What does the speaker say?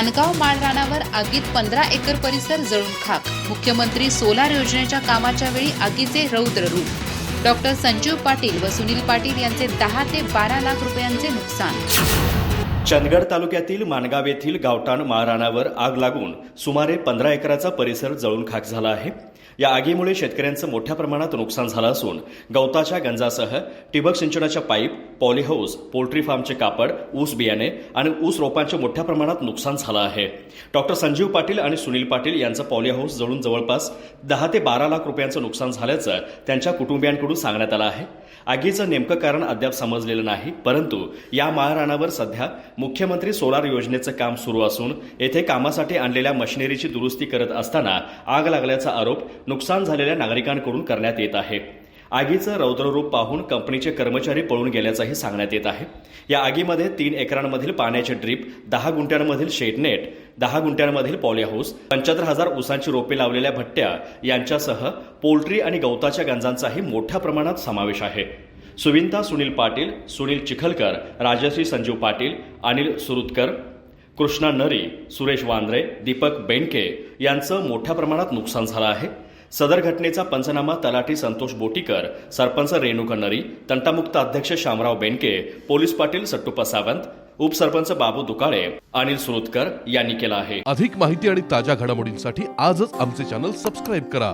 माणगाव माळरानावर आगीत पंधरा एकर परिसर जळून खाक. मुख्यमंत्री सोलार योजनेच्या कामाच्या वेळी आगीचे रौद्र रूप. डॉक्टर संजीव पाटील व सुनील पाटील यांचे दहा ते बारा लाख रुपयांचे नुकसान. चंदगड तालुक्यातील माणगाव येथील गावठाण माळरानावर आग लागून सुमारे पंधरा एकराचा परिसर जळून खाक झाला आहे. या आगीमुळे शेतकऱ्यांचं मोठ्या प्रमाणात नुकसान झालं असून गवताच्या गंजासह ठिबक सिंचनाच्या पाईप पॉलीहाऊस पोल्ट्री फार्मचे कापड ऊस बियाणे आणि ऊस रोपांचे मोठ्या प्रमाणात नुकसान झालं आहे. डॉक्टर संजीव पाटील आणि सुनील पाटील यांचं पॉलीहाऊस जळून जवळपास दहा ते बारा लाख रुपयांचं नुकसान झाल्याचं त्यांच्या कुटुंबियांकडून सांगण्यात आलं आहे. आगीचं नेमकं कारण अद्याप समजलेलं नाही परंतु या माळरानावर सध्या मुख्यमंत्री सोलार योजनेचं काम सुरू असून येथे कामासाठी आणलेल्या मशिनरीची दुरुस्ती करत असताना आग लागल्याचा आरोप नुकसान झालेल्या नागरिकांकडून करण्यात येत आहे. आगीचं रौद्ररूप पाहून कंपनीचे कर्मचारी पळून गेल्याचंही सांगण्यात येत आहे. या आगीमध्ये तीन एकरांमधील पाण्याचे ड्रीप दहा गुंठ्यांमधील शेडनेट दहा गुंठ्यांमधील पॉलीहाऊस पंच्याहत्तर हजार उसांची रोपे लावलेल्या भट्ट्या यांच्यासह पोल्ट्री आणि गवताच्या गंजांचाही मोठ्या प्रमाणात समावेश आहे. सुविंता सुनील पाटील सुनील चिखलकर राजश्री संजीव पाटील अनिल सुरुतकर कृष्णा नरी सुरेश वांद्रे दीपक बेंडके यांचं मोठ्या प्रमाणात नुकसान झालं आहे. सदर घटनेचा पंचनामा तलाठी संतोष बोटीकर सरपंच रेणुका नरी तंटामुक्त अध्यक्ष शामराव बेनके पोलीस पाटील सट्टुप्पा सावंत उपसरपंच बाबू दुकाळे अनिल सुरुतकर यांनी केला आहे. अधिक माहिती आणि ताज्या घडामोडींसाठी आजच आमचे चॅनल सबस्क्राईब करा.